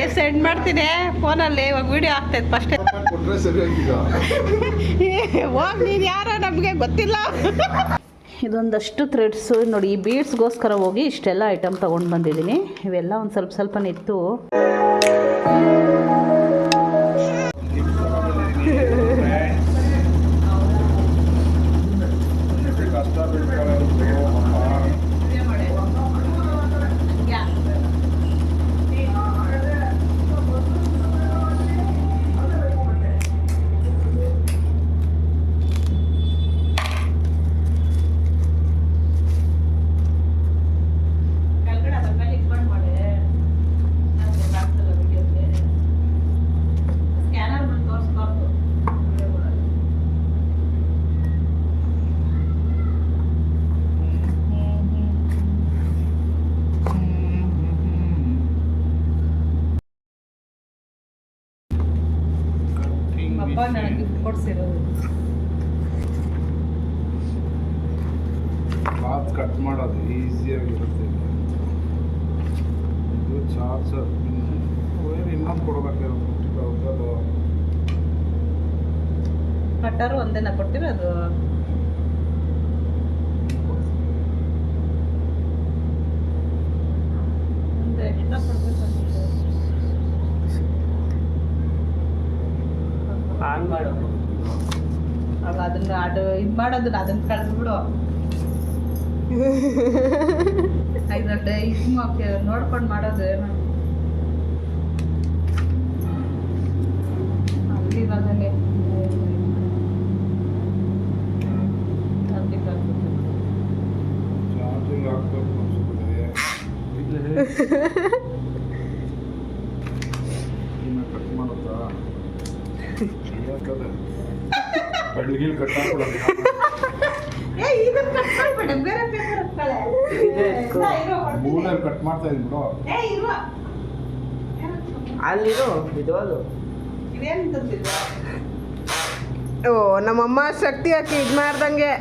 ಏ ಸೆಂಡ್ ಮಾಡ್ತೀನಿ. ಫೋನಲ್ಲಿ ಇವಾಗ ವಿಡಿಯೋ ಆಗ್ತೈತೆ ಫಸ್ಟ್. ಹೋಗ್ ನೀನು ಯಾರೋ ನಮಗೆ ಗೊತ್ತಿಲ್ಲ. ಇದೊಂದಷ್ಟು ಥ್ರೆಡ್ಸು ನೋಡಿ ಈ ಬೀಡ್ಸ್ಗೋಸ್ಕರ ಹೋಗಿ ಇಷ್ಟೆಲ್ಲ ಐಟಮ್ ತೊಗೊಂಡು ಬಂದಿದ್ದೀನಿ. ಇವೆಲ್ಲ ಒಂದು ಸ್ವಲ್ಪ ಸ್ವಲ್ಪ ನಿತ್ತು ಅಪ್ಪ ನನಗೆ ಕೊಡ್ಸಿರೋದು. ಕ್ಲಾತ್ ಕಟ್ ಮಾಡೋದು ಈಸಿಯಾಗಿರುತ್ತೆ ಇದು. ಚಾರ್ಜರ್ ವೈರ್ ಇನ್ನೊಂದು ಕೊಡ್ಬೇಕಾಗಿರೋದು ಕಟ್ಟರು ಒಂದೇನ ಕೊಟ್ಟಿರೋದು ಒಂದೇ ಎಲ್ಲ ಕೊಡ್ಬೇಕಾಗಿತ್ತು ಆನ್ ಮಾಡು ಅವಾಗ ಅದನ್ನ ಅದು ಇದು ಮಾಡೋದನ್ನ ಅದನ್ನ ಕಳಿಸ್ಬಿಡು. ಐದೊಡ್ಡ ಇದು ನೋಡ್ಕೊಂಡು ಮಾಡೋದು ಏನು. ಅಲ್ಲಿರೋದನ್ನೇ ಅಲ್ಲಿ ಕಳ್ಸ್ಬಿಡು. ಚಾರ್ಜಿಂಗ್ ಹಾಕ್ಬೇಕು ಅನ್ಸುತ್ತೆ. ಇನ್ನ ಕಟ್ ಮಾಡುತ್ತಾ? ಹಾಕೊಡೋದು ಏ ಇದನ್ನ ಕಟ್ ಮಾಡ್ಬೇಡ ಬೇರೆ ಪೇಪರ್ ಹಾಕ್ತಾಳೆ ಇದು. ಎತ್ಕೊ. ಮೂಲೆಯಲ್ಲಿ ಕಟ್ ಮಾಡ್ತಾ ಇದ್ದೀನಿ ಬಿಡು. ಏ ಇರುವ. ಅಲ್ಲಿರು ಇದೋದು ಇದೇನು ತಂದಿಲ್ಲ ಓ ನಮ್ಮಮ್ಮ ಶಕ್ತಿ ಹಾಕಿ ಇದು ಮಾಡ್ದಂಗೆ.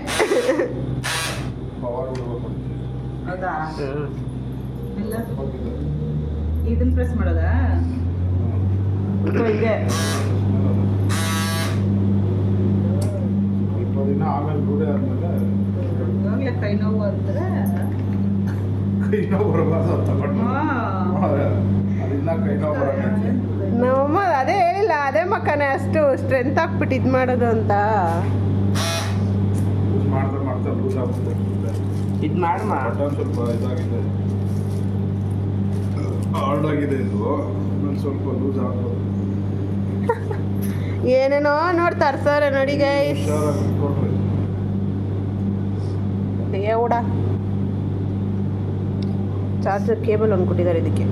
ಹೌದಾ? ಇದನ್ನ ಪ್ರೆಸ್ ಮಾಡೋದಾ? ಇದು ಇದೆ ಸ್ವಲ್ಪ ದಿನ ಆಮೇಲೆ ರೂಢಿ ಆದ್ಮೇಲೆ ಇವಾಗಲೇ ಕೈ ನೋವು ಅಂದ್ರೆ ಕೈ ನೋವು ಬರಬಾರ್ದು ಅಂತ ತಗೊಂಡು ಹಾ. ಅದಿನ್ನ ಕೈ ನೋವು ಬರಕ್ಕೆ ನಮ್ಮಮ್ಮ ಅದೇ ಹೇಳಿಲ್ಲ ಅದೇ ಮಕ್ಕನೇ ಅಷ್ಟು ಸ್ಟ್ರೆಂತ್ ಹಾಕ್ಬಿಟ್ಟು ಇದು ಮಾಡೋದು ಅಂತ. ಯೂಸ್ ಮಾಡ್ತಾ ಮಾಡ್ತಾ ಲೂಸ್ ಆಗ್ಬಿಡುತ್ತೆ ಇದು ಮಾಡಮ್ಮ ಬಟನ್ ಸ್ವಲ್ಪ ಇದಾಗಿದೆ. ಹಾರ್ಡ್ ಆಗಿದೆ ಇದು. ಇನ್ನೊಂದು ಸ್ವಲ್ಪ ಲೂಸ್ ಆಗ್ಬೋದು. ಏನೇನೋ ನೋಡಿ ಸರ್ ನೋಡಿ ಗೈಸ್ ಹುಷಾರಾಗಿ ಇಟ್ಕೊಳ್ರಿ ದೇವಡ ಚಾರ್ಜರ್ ಕೇಬಲ್ ಒಂದು ಕೊಟ್ಟಿದ್ದಾರೆ ಇದಕ್ಕೆ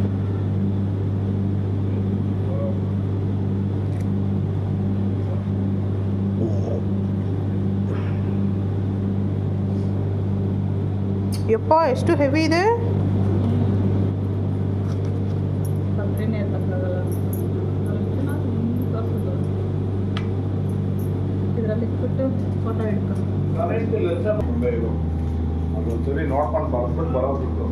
ಯಪ್ಪ ಎಷ್ಟು ಹೆವಿ ಇದೆ ಕಂಪ್ನಿನೇ ತಕ್ಕಾಗಲ್ಲ ಇದರಲ್ಲಿ ಇಟ್ಬಿಟ್ಟು ಫೋಟೋ ಹಿಡ್ಕೊ ಕರೆಂಟ್ ಇಲ್ಲ ಮುಂದೆ ಇದು ಅದೊಂದ್ಸರಿ ನೋಡ್ಕೊಂಡು ಬರ್ಬಿಟ್ಟು ಬರೋದಿತ್ತು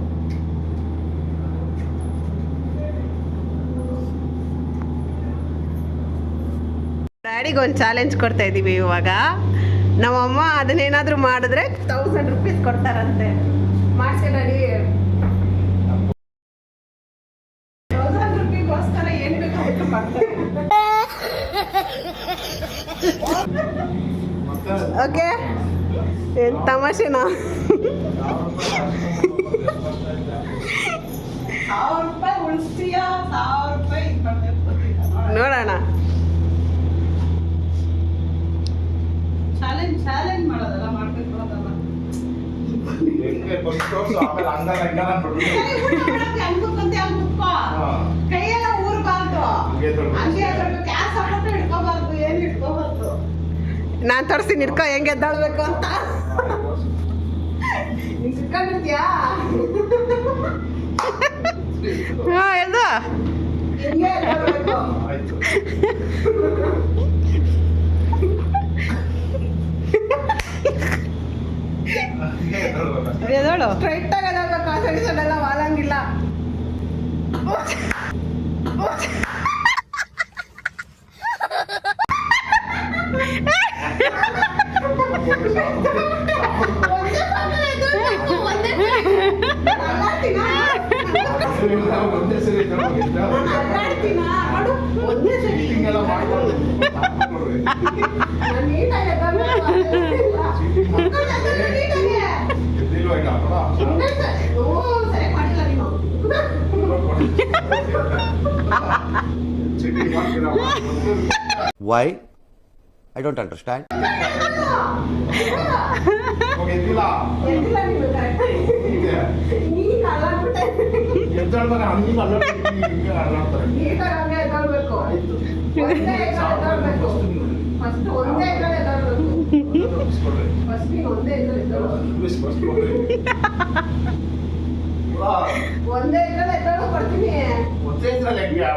ಡ್ಯಾಡಿಗೆ ಒಂದು ಚಾಲೆಂಜ್ ಕೊಡ್ತಾ ಇದ್ದೀವಿ ಇವಾಗ. ನಮ್ಮಮ್ಮ ಅದನ್ನೇನಾದರೂ ಮಾಡಿದ್ರೆ ತೌಸಂಡ್ ರುಪೀಸ್ ಕೊಡ್ತಾರಂತೆ. ಮಾಡ್ಸಿ ಡ್ಯಾಡಿ ತೌಸಂಡ್ ರುಪೀಗೋಸ್ಕರ ಏನು ಬೇಕಾದ್ರೂ ಮಾಡ್ತಾರೆ. ಓಕೆ ಏನು ತಮಾಷೆನಾ? ಸಾವಿರ ರೂಪಾಯಿ ಉಳಿಸ್ತೀಯ ಸಾವಿರ ರೂಪಾಯಿ ಇದು ಮಾಡ್ಬೇಕು ನೋಡೋಣ ನಾನು ತೋರಿಸ್ತೀನಿ ಇಟ್ಕೋ ಹೆಂಗೆ ಎದ್ದಾಳ್ಬೇಕು ಅಂತ. ನೀನ್ ಹಾ ಎದೋಳು? ಸ್ಟ್ರೈಟ್ ಆಗಿ ಸೈಡ್ ವಾಲಂಗಿಲ್ಲ. ಒಂದೇ ಸರಿ ಒಂದೇ ಸರಿ. ಹಿಂಗೆಲ್ಲ ಮಾಡ್ಬಾರ್ದು ನಾನು ನೀಟಾಗಿ ಎದ್ದೇಳ್ಬೇಕು. ನೀಟಾಗಿ. ಎದ್ದಿಲ್ವಾ ಈಗ ಅಪ್ಪ? ಇನ್ನೊಂದ್ ಸರಿ. ಓ, ಹಂಗೆ ಹಿಂಗೆ ಅಲ್ಲಾಡ್ತಾರೆ ಎದ್ದೇಳ್ಬೇಕು. ಒಂದೇ ಎದ್ದೇಳು ಎದ್ದೇಳ್ಬೇಕು. First ಒಂದೇ ಎದ್ದೇಳು ಎದ್ದೇಳ್ಬೇಕು. ತಪ್ಪಿಸ್ಕೊಡ್ರಿ. First ನೀನು ಒಂದೇ ಎದ್ದೇಳು ಎದ್ದೇಳು. ಒಂದೇ ಎದ್ದೇಳು ಎದ್ದೇಳು ಕೊಡ್ತೀನಿ. ಒಂದೇ ಇದ್ರಲ್ಲಿ ಹೆಂಗೆ?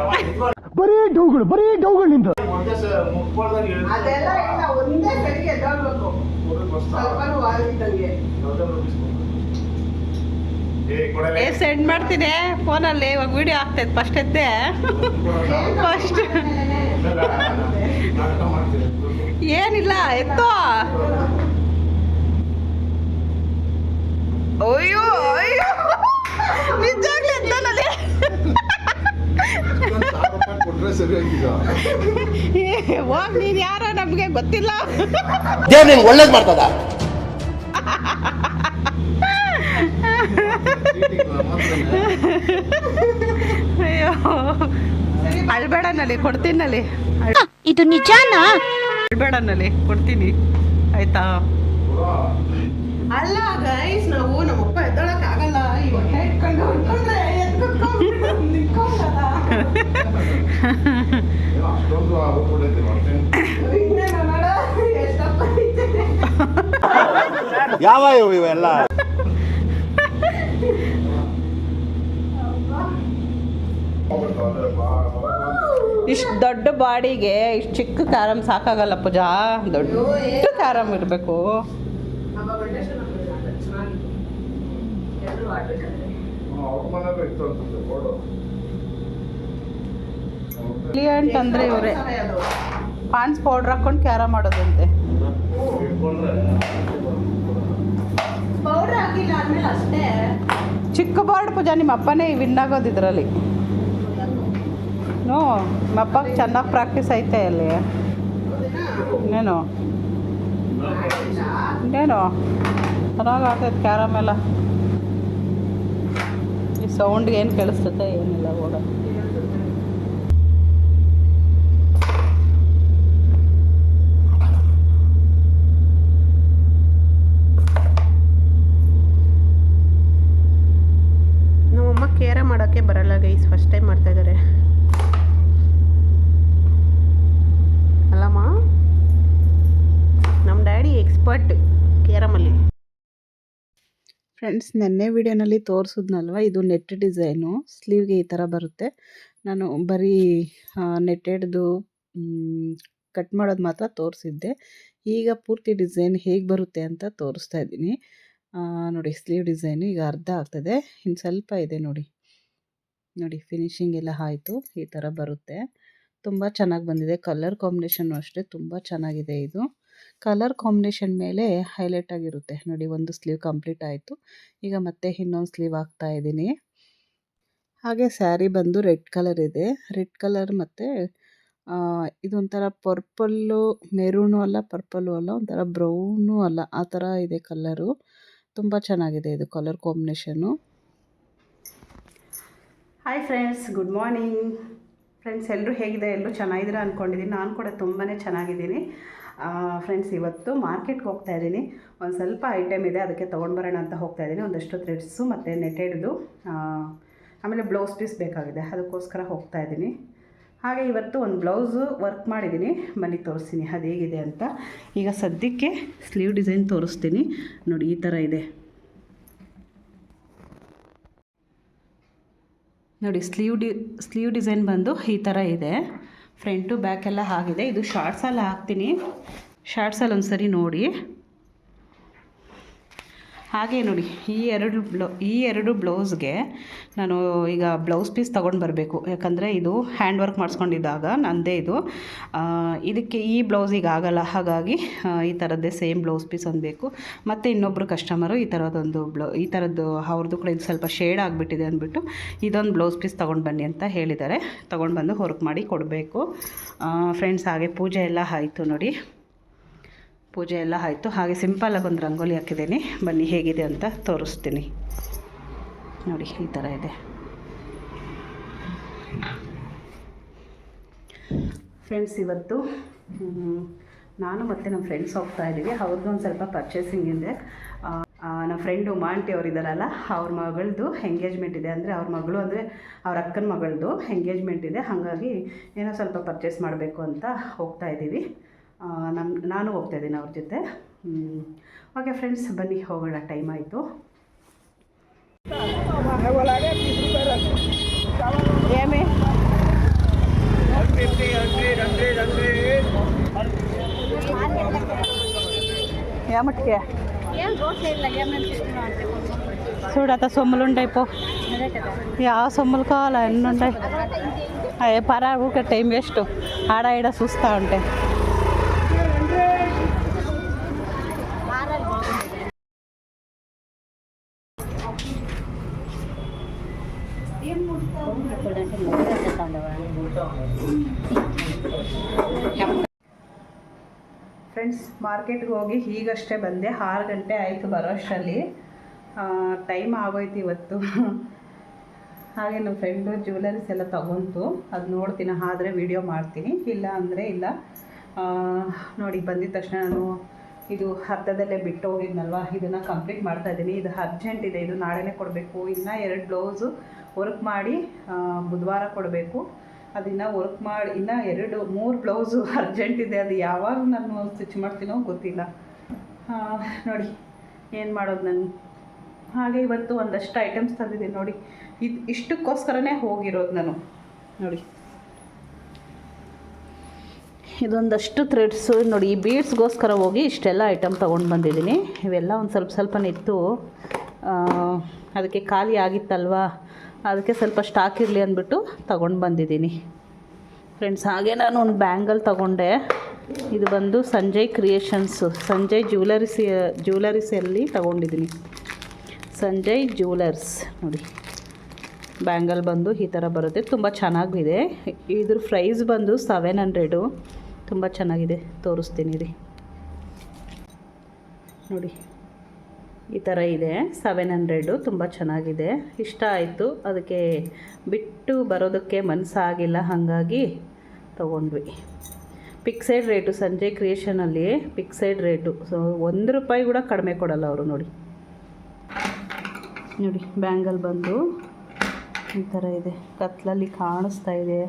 ಬರೀ ಡೌಗಳು ಬರೀ ಡೌಗಳು ನಿಂದು ಒಂದೇ ಸ-. ಅದೆಲ್ಲ ಇಲ್ಲ ಒಂದೇ ಸರಿ ಎದ್ದೇಳ್ಬೇಕು ಸ್ವಲ್ಪ. ಸ್ವಲ್ಪನೂ ಯಾವ್ದಾದ್ರು ತಪ್ಪಿಸ್ಕೊಡ್ರಿ. ಏ ಕೊಡಲೇ. ಏ ಸೆಂಡ್ ಮಾಡ್ತೀನಿ. ಫೋನಲ್ಲಿ ಇವಾಗ ವಿಡಿಯೋ ಆಗ್ತೈತೆ ಫಸ್ಟ್ ಎದ್ದೆ ಫಸ್ಟ್ ಏನಿಲ್ಲ ಎತ್ತೋ. ಅಯ್ಯೋ ಅಯ್ಯೋ. ನಿಜಾಗ್ಲೂ ಎತ್ತನಲ್ಲಿ. ಹೋಗ್ ನೀನು ಯಾರೋ ನಮಗೆ ಗೊತ್ತಿಲ್ಲ. ಒಳ್ಳೇದು ಮಾಡ್ತದ? ಅಯ್ಯೋ. ಅಳ್ಬೇಡನಲ್ಲಿ ಕೊಡ್ತೀನಲ್ಲಿ. ಇದು ನಿಜಾನಾ? ಅಳ್ಬೇಡನಲ್ಲಿ ಕೊಡ್ತೀನಿ. ಆಯ್ತಾ? ಅಲ್ಲ ಗೈಸ್ ನಾವು ನಮ್ಮಪ್ಪ ಎದ್ದೊಳಕ್ ಆಗಲ್ಲ. ಇಟ್ಕೊಂಡು. ಯಾವ ಇವು ಇವೆಲ್ಲ ಹೋಗ್ಬಿಟ್ಟು ಅದೇ ಬಾ- ಬಾ- ಇಷ್ಟು ದೊಡ್ಡ ಬಾಡಿಗೆ ಇಷ್ಟು ಚಿಕ್ಕ ಕ್ಯಾರಮ್ ಸಾಕಾಗಲ್ಲ ಪೂಜಾ. ದೊಡ್ಡ ಕ್ಯಾರಮ್ ಇರಬೇಕು. ಕ್ಲಿಯಂಟ್ ಅಂದರೆ ಇವರೇ. ಪಾನ್ಸ್ ಪೌಡ್ರ್ ಹಾಕೊಂಡು ಕ್ಯಾರ ಮಾಡೋದಂತೆ. ಚಿಕ್ಕ ಬೋರ್ಡ್ ಪೂಜಾ ನಿಮ್ಮ ಅಪ್ಪನೇ ವಿನ್ ಆಗೋದು ಇದರಲ್ಲಿ. ನೋ ಮಪ್ಪಾಗ ಚೆನ್ನಾಗಿ ಪ್ರಾಕ್ಟೀಸ್ ಐತೆ ಅಲ್ಲಿ. ಇನ್ನೇನು? ಇನ್ನೇನು? ಚೆನ್ನಾಗಿ ಆಗ್ತೈತೆ ಕ್ಯಾರಮ್ ಎಲ್ಲ. ಈ ಸೌಂಡ್ಗೆ ಏನು ಕೇಳಿಸ್ತೈತೆ? ಏನಿಲ್ಲ, ಓಡ ನಮ್ಮಮ್ಮ ಕೇರ ಮಾಡೋಕ್ಕೆ ಬರಲ್ಲ ಗೈಸ್ ಫಸ್ಟ್ ಟೈಮ್ ಮಾಡ್ತಾ ಇದ್ದಾರೆ ಅಲ್ಲಮ್ಮ ನಮ್ಮ ಡ್ಯಾಡಿ ಎಕ್ಸ್ಪರ್ಟ್ ಕೇರಮಲ್ಲಿ ಫ್ರೆಂಡ್ಸ್ ನೆನ್ನೆ ವಿಡಿಯೋನಲ್ಲಿ ತೋರಿಸಿದ್ನಲ್ವ? ಇದು ನೆಟ್ ಡಿಸೈನು. ಸ್ಲೀವ್ಗೆ ಈ ಥರ ಬರುತ್ತೆ. ನಾನು ಬರೀ ನೆಟ್ಟೆಡ್ದು ಕಟ್ ಮಾಡೋದು ಮಾತ್ರ ತೋರಿಸಿದ್ದೆ. ಈಗ ಪೂರ್ತಿ ಡಿಸೈನ್ ಹೇಗೆ ಬರುತ್ತೆ ಅಂತ ತೋರಿಸ್ತಾ ಇದ್ದೀನಿ. ನೋಡಿ, ಸ್ಲೀವ್ ಡಿಸೈನ್ ಈಗ ಅರ್ಧ ಆಗ್ತದೆ. ಇನ್ನು ಸ್ವಲ್ಪ ಇದೆ ನೋಡಿ. ನೋಡಿ, ಫಿನಿಶಿಂಗ್ ಎಲ್ಲ ಆಯಿತು. ಈ ಥರ ಬರುತ್ತೆ. ತುಂಬ ಚೆನ್ನಾಗಿ ಬಂದಿದೆ. ಕಲರ್ ಕಾಂಬಿನೇಷನ್ನು ಅಷ್ಟೇ. ತುಂಬ ಚೆನ್ನಾಗಿದೆ ಇದು. ಕಲರ್ ಕಾಂಬಿನೇಷನ್ ಮೇಲೆ ಹೈಲೈಟ್ ಆಗಿರುತ್ತೆ. ನೋಡಿ, ಒಂದು ಸ್ಲೀವ್ ಕಂಪ್ಲೀಟ್ ಆಯಿತು. ಈಗ ಮತ್ತೆ ಇನ್ನೊಂದು ಸ್ಲೀವ್ ಹಾಕ್ತಾ ಇದ್ದೀನಿ. ಹಾಗೆ ಸ್ಯಾರಿ ಬಂದು ರೆಡ್ ಕಲರ್ ಇದೆ. ರೆಡ್ ಕಲರ್ ಮತ್ತು ಇದೊಂಥರ ಪರ್ಪಲ್ಲು, ಮೆರೂನು ಅಲ್ಲ, ಪರ್ಪಲ್ಲು ಅಲ್ಲ, ಒಂಥರ ಬ್ರೌನು ಅಲ್ಲ, ಆ ಥರ ಇದೆ ಕಲ್ಲರು ತುಂಬ ಚೆನ್ನಾಗಿದೆ ಇದು colour combination hi friends good morning friends ಎಲ್ಲರೂ ಹೇಗಿದೆ? ಎಲ್ಲರೂ ಚೆನ್ನಾಗಿದ್ದೀರಾ ಅಂದ್ಕೊಂಡಿದ್ದೀನಿ ನಾನು ಕೂಡ ತುಂಬಾ ಚೆನ್ನಾಗಿದ್ದೀನಿ. ಫ್ರೆಂಡ್ಸ್ ಇವತ್ತು ಮಾರ್ಕೆಟ್ಗೆ ಹೋಗ್ತಾ ಇದ್ದೀನಿ. ಒಂದು ಸ್ವಲ್ಪ ಐಟಮ್ ಇದೆ, ಅದಕ್ಕೆ ತೊಗೊಂಡು ಬರೋಣ ಅಂತ ಹೋಗ್ತಾ ಇದ್ದೀನಿ. ಒಂದಷ್ಟು ಥ್ರೆಡ್ಸು ಮತ್ತು ನೆಟೆಡ್ದು ಆಮೇಲೆ ಬ್ಲೌಸ್ ಪೀಸ್ ಬೇಕಾಗಿದೆ. ಅದಕ್ಕೋಸ್ಕರ ಹೋಗ್ತಾ ಇದ್ದೀನಿ. ಹಾಗೆ ಇವತ್ತು ಒಂದು ಬ್ಲೌಸು ವರ್ಕ್ ಮಾಡಿದ್ದೀನಿ. ಬನ್ನಿ, ತೋರಿಸ್ತೀನಿ. ಅದು ಹೇಗಿದೆ ಅಂತ. ಈಗ ಸದ್ಯಕ್ಕೆ ಸ್ಲೀವ್ ಡಿಸೈನ್ ತೋರಿಸ್ತೀನಿ. ನೋಡಿ, ಈ ಥರ ಇದೆ. ನೋಡಿ ಸ್ಲೀವ್ ಡಿ ಸ್ಲೀವ್ ಡಿಸೈನ್ ಬಂದು ಈ ಥರ ಇದೆ. ಫ್ರಂಟು ಬ್ಯಾಕ್ ಎಲ್ಲ ಆಗಿದೆ. ಇದು ಶಾರ್ಟ್ಸಲ್ಲಿ ಹಾಕ್ತೀನಿ. ಶಾರ್ಟ್ಸಲ್ಲಿ ಒಂದು ಸರಿ ನೋಡಿ. ಹಾಗೆ ನೋಡಿ, ಈ ಎರಡು ಬ್ಲೌ, ಈ ಎರಡು ಬ್ಲೌಸ್ಗೆ ನಾನು ಈಗ ಬ್ಲೌಸ್ ಪೀಸ್ ತೊಗೊಂಡು ಬರಬೇಕು. ಯಾಕಂದರೆ ಇದು ಹ್ಯಾಂಡ್ ವರ್ಕ್ ಮಾಡಿಸ್ಕೊಂಡಿದ್ದಾಗ ನನ್ನದೇ ಇದು. ಇದಕ್ಕೆ ಈ ಬ್ಲೌಸಿಗೆ ಆಗಲ್ಲ. ಹಾಗಾಗಿ ಈ ಥರದ್ದೇ ಸೇಮ್ ಬ್ಲೌಸ್ ಪೀಸ್ ಒಂದು ಬೇಕು ಮತ್ತು ಇನ್ನೊಬ್ಬರು ಕಸ್ಟಮರು ಈ ಥರದೊಂದು ಬ್ಲೌ, ಈ ಥರದ್ದು ಅವ್ರದ್ದು ಕೂಡ ಇದು ಸ್ವಲ್ಪ ಶೇಡ್ ಆಗಿಬಿಟ್ಟಿದೆ ಅಂದ್ಬಿಟ್ಟು ಇದೊಂದು ಬ್ಲೌಸ್ ಪೀಸ್ ತೊಗೊಂಡು ಬನ್ನಿ ಅಂತ ಹೇಳಿದ್ದಾರೆ. ತೊಗೊಂಡು ಬಂದು ವರ್ಕ್ ಮಾಡಿ ಕೊಡಬೇಕು. ಫ್ರೆಂಡ್ಸ್, ಹಾಗೆ ಪೂಜೆ ಎಲ್ಲ ಆಯಿತು ನೋಡಿ. ಪೂಜೆ ಎಲ್ಲ ಆಯಿತು. ಹಾಗೆ ಸಿಂಪಲಾಗಿ ಒಂದು ರಂಗೋಲಿ ಹಾಕಿದ್ದೀನಿ. ಬನ್ನಿ, ಹೇಗಿದೆ ಅಂತ ತೋರಿಸ್ತೀನಿ. ನೋಡಿ, ಈ ಥರ ಇದೆ. ಫ್ರೆಂಡ್ಸ್ ಇವತ್ತು ನಾನು ಮತ್ತು ನಮ್ಮ ಫ್ರೆಂಡ್ಸ್ ಹೋಗ್ತಾ ಇದ್ದೀವಿ. ಅವ್ರದ್ದು ಒಂದು ಸ್ವಲ್ಪ ಪರ್ಚೇಸಿಂಗ್ ಇದೆ. ನಮ್ಮ ಫ್ರೆಂಡು ಮಾಂಟಿ ಅವ್ರು ಇದ್ದಾರಲ್ಲ ಅವ್ರ ಮಗಳದು ಎಂಗೇಜ್ಮೆಂಟ್ ಇದೆ. ಅಂದರೆ ಅವ್ರ ಮಗಳು ಅಂದರೆ ಅವ್ರ ಅಕ್ಕನ ಮಗಳದು ಎಂಗೇಜ್ಮೆಂಟ್ ಇದೆ. ಹಾಗಾಗಿ ಏನೋ ಸ್ವಲ್ಪ ಪರ್ಚೇಸ್ ಮಾಡಬೇಕು ಅಂತ ಹೋಗ್ತಾ ಇದ್ದೀವಿ. ನಮ್ಮ ನಾನು ಹೋಗ್ತಾ ಇದ್ದೀನಿ ಅವ್ರ ಜೊತೆ ಓಕೆ ಫ್ರೆಂಡ್ಸ್ ಬನ್ನಿ ಹೋಗೋಣ ಟೈಮ್ ಆಯಿತು ఏమి ఏమట్టుకే చూడత సొమ్ములు ఉంటాయి పో యా సొమ్ములు కావాలా ఎన్ని ఉంటాయి అయ్యే పరా ఊకే టైం వేస్ట్ ఆడ ఈడ చూస్తూ ఉంటాయి ಫ್ರೆಂಡ್ಸ್ ಮಾರ್ಕೆಟ್ಗೆ ಹೋಗಿ ಈಗಷ್ಟೇ ಬಂದೆ. ಆರು ಗಂಟೆ ಆಯಿತು ಬರೋಷ್ಟರಲ್ಲಿ. ಟೈಮ್ ಆಗೋಯ್ತು ಇವತ್ತು. ಹಾಗೆ ನಮ್ಮ ಫ್ರೆಂಡು ಜ್ಯುವೆಲರೀಸ್ ಎಲ್ಲ ತಗೊಂತು ಅದು ನೋಡ್ತೀನಿ, ಆದರೆ ವಿಡಿಯೋ ಮಾಡ್ತೀನಿ. ಇಲ್ಲ ಅಂದರೆ ಇಲ್ಲ. ನೋಡಿ, ಬಂದಿದ ತಕ್ಷಣ ನಾನು ಇದು ಅರ್ಧದಲ್ಲೇ ಬಿಟ್ಟು ಹೋಗಿದ್ನಲ್ವ? ಇದನ್ನು ಕಂಪ್ಲೀಟ್ ಮಾಡ್ತಾ ಇದ್ದೀನಿ. ಇದು ಅರ್ಜೆಂಟ್ ಇದೆ. ಇದು ನಾಳೆನೇ ಕೊಡಬೇಕು. ಇನ್ನೂ ಎರಡು ಬ್ಲೌಸು ವರ್ಕ್ ಮಾಡಿ ಬುಧವಾರ ಕೊಡಬೇಕು. ಅದನ್ನು ವರ್ಕ್ ಮಾಡಿ, ಇನ್ನೂ ಎರಡು, ಮೂರು ಬ್ಲೌಸು ಅರ್ಜೆಂಟ್ ಇದೆ, ಅದು ಯಾವಾಗ ನಾನು ಸ್ಟಿಚ್ ಮಾಡ್ತೀನೋ ಗೊತ್ತಿಲ್ಲ. ನೋಡಿ, ಏನು ಮಾಡೋದು ನಾನು? ಹಾಗೆ ಇವತ್ತು ಒಂದಷ್ಟು ಐಟಮ್ಸ್ ತಂದಿದ್ದೀನಿ, ನೋಡಿ. ಇದು ಇಷ್ಟಕ್ಕೋಸ್ಕರನೇ ಹೋಗಿರೋದು ನಾನು, ನೋಡಿ. ಇದೊಂದಷ್ಟು ಥ್ರೆಡ್ಸು ನೋಡಿ, ಈ ಬೀಡ್ಸ್ಗೋಸ್ಕರ ಹೋಗಿ ಇಷ್ಟೆಲ್ಲ ಐಟಮ್ ತೊಗೊಂಡು ಬಂದಿದ್ದೀನಿ. ಇವೆಲ್ಲ ಒಂದು ಸ್ವಲ್ಪ ಸ್ವಲ್ಪನೇ ಇತ್ತು. ಅದಕ್ಕೆ ಖಾಲಿ ಆಗಿತ್ತಲ್ವಾ? ಅದಕ್ಕೆ ಸ್ವಲ್ಪ ಸ್ಟಾಕ್ ಇರಲಿ ಅಂದ್ಬಿಟ್ಟು ತಗೊಂಡು ಬಂದಿದ್ದೀನಿ. ಫ್ರೆಂಡ್ಸ್ ಹಾಗೆ ನಾನು ಒಂದು ಬ್ಯಾಂಗಲ್ ತಗೊಂಡೆ. ಇದು ಬಂದು ಸಂಜಯ್ ಕ್ರಿಯೇಷನ್ಸು ಸಂಜಯ್ ಜ್ಯುವೆಲರಿಸ್ ಜ್ಯುವೆಲರಿಸಲ್ಲಿ ತಗೊಂಡಿದ್ದೀನಿ. ಸಂಜಯ್ ಜ್ಯುವೆಲರ್ಸ್ ನೋಡಿ. ಬ್ಯಾಂಗಲ್ ಬಂದು ಈ ಥರ ಬರುತ್ತೆ. ತುಂಬ ಚೆನ್ನಾಗಿದೆ. ಇದ್ರ ಪ್ರೈಸ್ ಬಂದು ಸೆವೆನ್ ಹಂಡ್ರೆಡು ತುಂಬ ಚೆನ್ನಾಗಿದೆ. ತೋರಿಸ್ತೀನಿ ರೀ ನೋಡಿ. ಈ ಥರ ಇದೆ. ಸೆವೆನ್ ಹಂಡ್ರೆಡು ತುಂಬ ಚೆನ್ನಾಗಿದೆ. ಇಷ್ಟ ಆಯಿತು. ಅದಕ್ಕೆ ಬಿಟ್ಟು ಬರೋದಕ್ಕೆ ಮನಸ್ಸಾಗಿಲ್ಲ. ಹಾಗಾಗಿ ತೊಗೊಂಡ್ವಿ. ಪಿಕ್ಸೈಡ್ ರೇಟು ಸಂಜೆ ಕ್ರಿಯೇಷನಲ್ಲಿ ಪಿಕ್ಸೈಡ್ ರೇಟು ಸೊ ಒಂದು ರೂಪಾಯಿ ಕೂಡ ಕಡಿಮೆ ಕೊಡಲ್ಲ ಅವರು ನೋಡಿ. ನೋಡಿ ಬ್ಯಾಂಗಲ್ ಬಂದು ಈ ಥರ ಇದೆ. ಕತ್ಲಲ್ಲಿ ಕಾಣಿಸ್ತಾ ಇದೆ.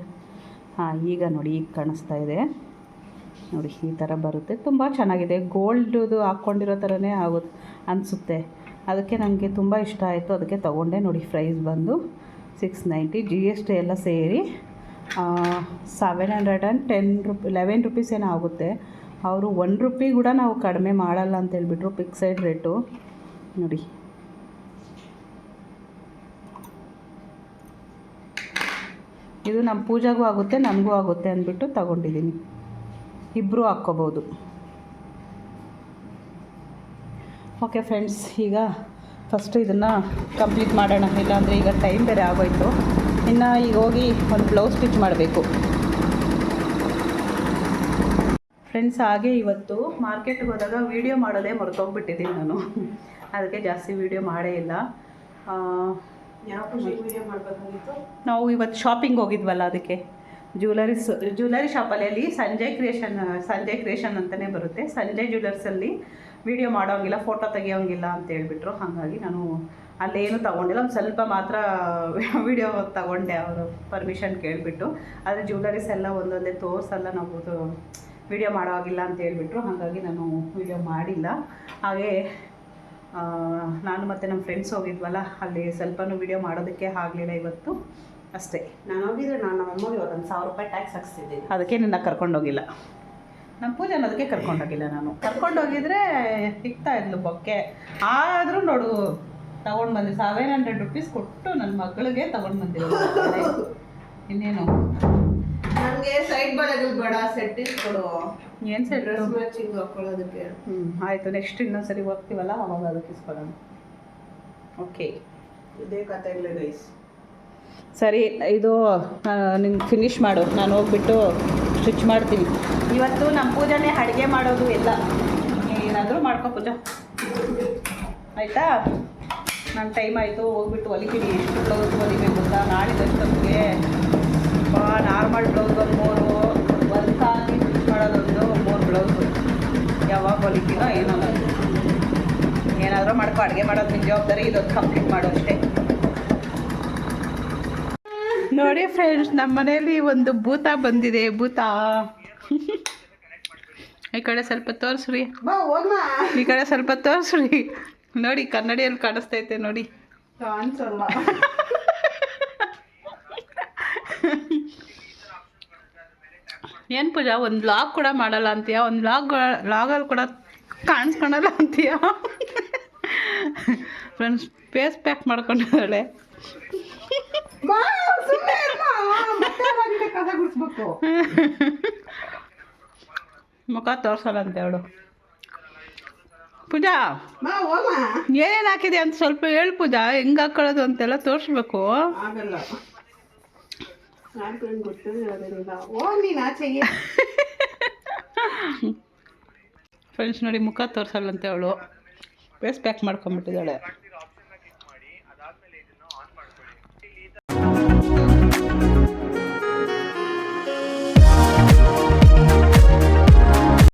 ಹಾಂ, ಈಗ ನೋಡಿ, ಈಗ ಕಾಣಿಸ್ತಾ ಇದೆ. ನೋಡಿ, ಈ ಥರ ಬರುತ್ತೆ. ತುಂಬ ಚೆನ್ನಾಗಿದೆ. ಗೋಲ್ಡ್ದು ಹಾಕ್ಕೊಂಡಿರೋ ಥರನೇ ಆಗುತ್ತೆ. ಅನಿಸುತ್ತೆ. ಅದಕ್ಕೆ ನನಗೆ ತುಂಬ ಇಷ್ಟ ಆಯಿತು. ಅದಕ್ಕೆ ತೊಗೊಂಡೆ ನೋಡಿ ಪ್ರೈಸ್ ಬಂದು. Six ninety G S T ಎಲ್ಲ ಸೇರಿ seven hundred and ten rupee eleven rupees ಏನೋ ಆಗುತ್ತೆ. ಅವರು ಒನ್ ರುಪಿ ಕೂಡ ನಾವು ಕಡಿಮೆ ಮಾಡಲ್ಲ ಅಂತ ಹೇಳಿಬಿಟ್ರು ಫಿಕ್ಸೈಡ್ ರೇಟು ನೋಡಿ. ಇದು ನಮ್ಮ ಪೂಜೆಗೂ ಆಗುತ್ತೆ ನನಗೂ ಆಗುತ್ತೆ ಅಂದ್ಬಿಟ್ಟು ತಗೊಂಡಿದ್ದೀನಿ. ಇಬ್ಬರೂ ಹಾಕ್ಕೋಬೋದು. ಓಕೆ ಫ್ರೆಂಡ್ಸ್ ಈಗ ಫಸ್ಟು ಇದನ್ನು ಕಂಪ್ಲೀಟ್ ಮಾಡೋಣ. ಇಲ್ಲಾಂದರೆ ಈಗ ಟೈಮ್ ಬೇರೆ ಆಗೋಯ್ತು. ಇನ್ನು ಈಗ ಹೋಗಿ ಒಂದು ಬ್ಲೌಸ್ ಸ್ಟಿಚ್ ಮಾಡಬೇಕು. ಫ್ರೆಂಡ್ಸ್ ಹಾಗೆ ಇವತ್ತು ಮಾರ್ಕೆಟ್ಗೆ ಹೋದಾಗ ವೀಡಿಯೋ ಮಾಡೋದೇ ಮರ್ತೋಗ್ಬಿಟ್ಟಿದ್ದೀನಿ ನಾನು. ಅದಕ್ಕೆ ಜಾಸ್ತಿ ವೀಡಿಯೋ ಮಾಡೇ ಇಲ್ಲ. ನಾವು ಇವತ್ತು ಶಾಪಿಂಗ್ ಹೋಗಿದ್ವಲ್ಲ ಅದಕ್ಕೆ. ಜ್ಯುವೆಲರೀಸ್ ಜ್ಯುವೆಲರಿ ಶಾಪಲ್ಲಿ ಅಲ್ಲಿ ಸಂಜಯ್ ಕ್ರಿಯೇಷನ್ ಸಂಜಯ್ ಕ್ರಿಯೇಷನ್ ಅಂತಲೇ ಬರುತ್ತೆ. ಸಂಜಯ್ ಜ್ಯುವೆಲರ್ಸಲ್ಲಿ ವೀಡಿಯೋ ಮಾಡೋಂಗಿಲ್ಲ ಫೋಟೋ ತೆಗಿಯೋಂಗಿಲ್ಲ ಅಂತ ಹೇಳ್ಬಿಟ್ರು. ಹಾಗಾಗಿ ನಾನು ಅಲ್ಲೇನು ತೊಗೊಂಡಿಲ್ಲ. ಒಂದು ಸ್ವಲ್ಪ ಮಾತ್ರ ವಿಡಿಯೋ ತಗೊಂಡೆ ಅವರು ಪರ್ಮಿಷನ್ ಕೇಳಿಬಿಟ್ಟು. ಆದರೆ ಜ್ಯುವೆಲರೀಸ್ ಎಲ್ಲ ಒಂದೊಂದೇ ತೋರಿಸಲ್ಲ ನಾವು ವಿಡಿಯೋ ಮಾಡೋ ಆಗಿಲ್ಲ ಅಂತ ಹೇಳ್ಬಿಟ್ರು. ಹಾಗಾಗಿ ನಾನು ವಿಡಿಯೋ ಮಾಡಿಲ್ಲ. ಹಾಗೆ ನಾನು ಮತ್ತು ನಮ್ಮ ಫ್ರೆಂಡ್ಸ್ ಹೋಗಿದ್ವಲ್ಲ ಅಲ್ಲಿ ಸ್ವಲ್ಪನೂ ವಿಡಿಯೋ ಮಾಡೋದಕ್ಕೆ ಆಗಲಿಲ್ಲ ಇವತ್ತು. ಅಷ್ಟೇ. ನಾನು ಹೋಗಿದ್ರೆ ನಾನು ನಮ್ಮ ಅಮ್ಮಗೆ ಇವತ್ತು ಒಂದು ಸಾವಿರ ರೂಪಾಯಿ ಟ್ಯಾಕ್ಸ್ ಹಾಕ್ಸ್ತಿದ್ದೀನಿ. ಅದಕ್ಕೆ ನಿನ್ನ ಕರ್ಕೊಂಡೋಗಿಲ್ಲ. ನಮ್ಮ ಪೂಜೆ ಅನ್ನೋದಕ್ಕೆ ಕರ್ಕೊಂಡೋಗಿಲ್ಲ ನಾನು. ಕರ್ಕೊಂಡೋಗಿದ್ರೆ ಸಿಗ್ತಾ ಇದ್ಲು ಬೊಕ್ಕೆ. ಆದರೂ ನೋಡು ತಗೊಂಡು ಬಂದೆ ಸೆವೆನ್ ಹಂಡ್ರೆಡ್ ರುಪೀಸ್ ಕೊಟ್ಟು ನನ್ನ ಮಗಳಿಗೆ ತಗೊಂಡು ಬಂದಿರೋದು ಇನ್ನೇನು? ನನಗೆ ಸೈಡ್ ಬಳೆಗಳು ಬೇಡ ಸೆಟ್ ಕೊಡು. ಏನು ಸೆಟ್ ಡ್ರೆಸ್ ಮ್ಯಾಚಿಂಗ್ ಹಾಕೊಳ್ಳೋದಕ್ಕೆ. ಹ್ಞೂ ಆಯಿತು. ನೆಕ್ಸ್ಟ್ ಇನ್ನೊಂದು ಸರಿ ಹೋಗ್ತೀವಲ್ಲ? ಅವಾಗ ಅದಕ್ಕೆ ಇಸ್ಕೊಳ್ಳೋಣ. ಓಕೆ ಇದೇ ಕಥೆಗಳೇ ಗೈಸ್ ಸರಿ ಇದು ನಿಂಗೆ ಫಿನಿಶ್ ಮಾಡು. ನಾನು ಹೋಗ್ಬಿಟ್ಟು ಸ್ಟಿಚ್ ಮಾಡ್ತೀನಿ ಇವತ್ತು ನಮ್ಮ ಪೂಜೆನೇ ಅಡುಗೆ ಮಾಡೋದು ಎಲ್ಲ. ಏನಾದರೂ ಮಾಡ್ಕೊ ಪೂಜಾ. ಆಯಿತಾ? ನನ್ನ ಟೈಮ್ ಆಯಿತು, ಹೋಗ್ಬಿಟ್ಟು ಹೊಲಿತೀನಿ ಎಷ್ಟು ಬ್ಲೌಸ್ ಹೊಲಿಬೇಕು ಅಂತ. ನಾಳಿದಷ್ಟೊತ್ತಿಗೆ ನಾರ್ಮಲ್ ಬ್ಲೌಸ್ ಒಂದು ಮೂರು, ಒಂದು ಆಗಿ ಸ್ಟಿಚ್ ಮಾಡೋದೊಂದು ಮೂರು ಬ್ಲೌಸು ಯಾವಾಗ ಹೊಲಿತೀನೋ ಏನೋ. ಏನಾದರೂ ಮಾಡ್ಕೊ, ಅಡುಗೆ ಮಾಡೋದು ನಿಮ್ಮ ಜವಾಬ್ದಾರಿ. ಇದೊಂದು ಕಂಪ್ಲೀಟ್ ಮಾಡು ಅಷ್ಟೇ. ನೋಡಿ ಫ್ರೆಂಡ್ಸ್ ನಮ್ಮ ಮನೆಯಲ್ಲಿ ಒಂದು ಭೂತ ಬಂದಿದೆ ಭೂತ. ಈ ಕಡೆ ಸ್ವಲ್ಪ ತೋರಿಸ್ರಿ. ಈ ಕಡೆ ಸ್ವಲ್ಪ ತೋರಿಸ್ರಿ. ನೋಡಿ ಕನ್ನಡಿಯಲ್ಲಿ ಕಾಣಿಸ್ತೈತೆ ನೋಡಿ. ಏನು ಪೂಜಾ ಒಂದು ಲಾಗ್ ಕೂಡ ಮಾಡಲ್ಲ ಅಂತೀಯ? ಒಂದು ಲಾಗ್ ಲಾಗಲ್ಲಿ ಕೂಡ ಕಾಣಿಸ್ಕೊಳಲ್ಲ ಅಂತೀಯ? ಫ್ರೆಂಡ್ಸ್ ಫೇಸ್ ಪ್ಯಾಕ್ ಮಾಡ್ಕೊಂಡಿದ್ದಾಳೆ. ಬಾ ಸುಮ್ಮನೆ ಮತ್ತೆ ಬಂದೆ ಕಸ ಗುಡಿಸ್ಬೇಕು ಮುಖ ತೋರ್ಸಲ್ಲ ಅವಳು ಪೂಜಾ ಏನೇನು ಹಾಕಿದೆ ಅಂತ ಸ್ವಲ್ಪ ಹೇಳು ಪೂಜಾ. ಹೆಂಗೆ ಹಾಕೊಳ್ಳೋದು ಅಂತೆಲ್ಲ ತೋರಿಸ್ಬೇಕು. ಫ್ರೆಂಡ್ಸ್ ನೋಡಿ ಮುಖ ತೋರ್ಸಲ್ಲಂತೆ ಅವಳು ಫೇಸ್ ಪ್ಯಾಕ್ ಮಾಡ್ಕೊಂಬಿಟ್ಟಿದ್ದಾಳೆ